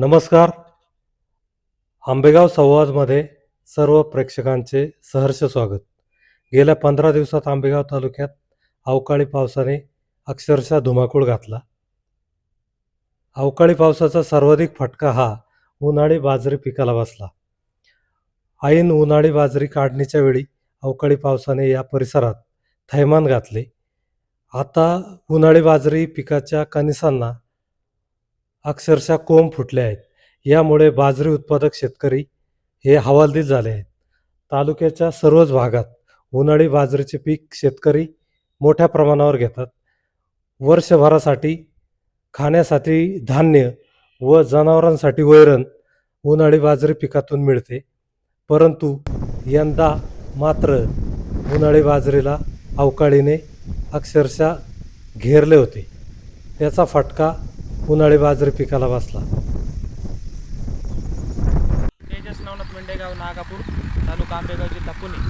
नमस्कार. आंबेगाव संवादमध्ये सर्व प्रेक्षकांचे सहर्ष स्वागत. गेल्या पंधरा दिवसात आंबेगाव तालुक्यात अवकाळी पावसाने अक्षरशः धुमाकूळ घातला. अवकाळी पावसाचा सर्वाधिक फटका हा उन्हाळी बाजरी पिकाला बसला. ऐन उन्हाळी बाजरी काढणीच्या वेळी अवकाळी पावसाने या परिसरात थैमान घातले. आता उन्हाळी बाजरी पिकाच्या कणिसांना अक्षरशः कोंब फुटले आहेत. यामुळे बाजरी उत्पादक शेतकरी हे हवालदिल झाले आहेत. तालुक्याच्या सर्वच भागात उन्हाळी बाजरीचे पीक शेतकरी मोठ्या प्रमाणावर घेतात. वर्षभरासाठी खाण्यासाठी धान्य व जनावरांसाठी वैरण उन्हाळी बाजरी पिकातून मिळते. परंतु यंदा मात्र उन्हाळी बाजरीला अवकाळीने अक्षरशः घेरले होते. त्याचा फटका उन्हाळी बाजरी पिकाला बसला. तेजस नवनाथ मेंढेगाव नागापूर तालुका आंबेगाव जिल्हा पुणे.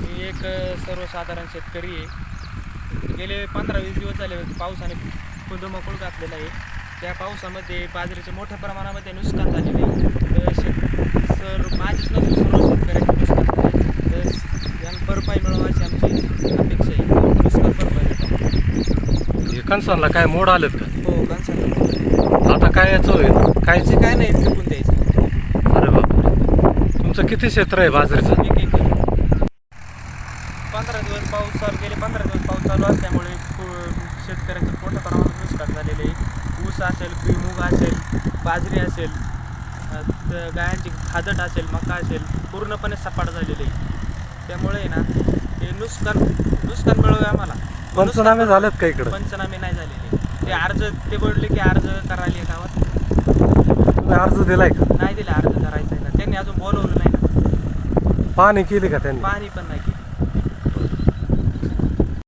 मी एक सर्वसाधारण शेतकरी आहे. गेले पंधरा वीस दिवस झाले पावसाने कुंदमकूळ घातलेला आहे. त्या पावसामध्ये बाजरीचे मोठ्या प्रमाणामध्ये नुकसान झालेले आहे. तर शेत सर माझीच नसून सर्व शेतकऱ्यांचे नुकसान तर यांना भरपाई मिळावं अशी आमची अपेक्षा आहे. नुकसान भरपाई. कणसांना काय मोड आलेत का? आता काय याचं होईल? काय कायचे काय नाही विकून द्यायचं. अरे बापरे. तुमचं किती क्षेत्र आहे बाजरीचं? एक एक पंधरा दिवस पाऊस चालू गेले पंधरा दिवस पाऊस चालू असल्यामुळे पु- शेतकऱ्यांचं मोठ्या प्रमाणात नुकसान झालेले आहे. ऊस असेल भुईमुग असेल बाजरी असेल अ, त- गायांची खादट असेल मका असेल पूर्णपणे सपाट झालेले आहे. त्यामुळे आहे ना हे नुकसान नुकसान मिळवे आम्हाला. पंचनामे झालेत का इकडं? पंचनामे नाही झालेले. ते अर्ज ते बोलले की अर्ज करायला गावात. तुम्ही अर्ज दिलाय का? नाही दिले अर्ज करायचा आहे ना. त्यांनी अजून बोलवलं नाही ना. पाहणी केली का त्यांनी? पाणी पण नाही केलं.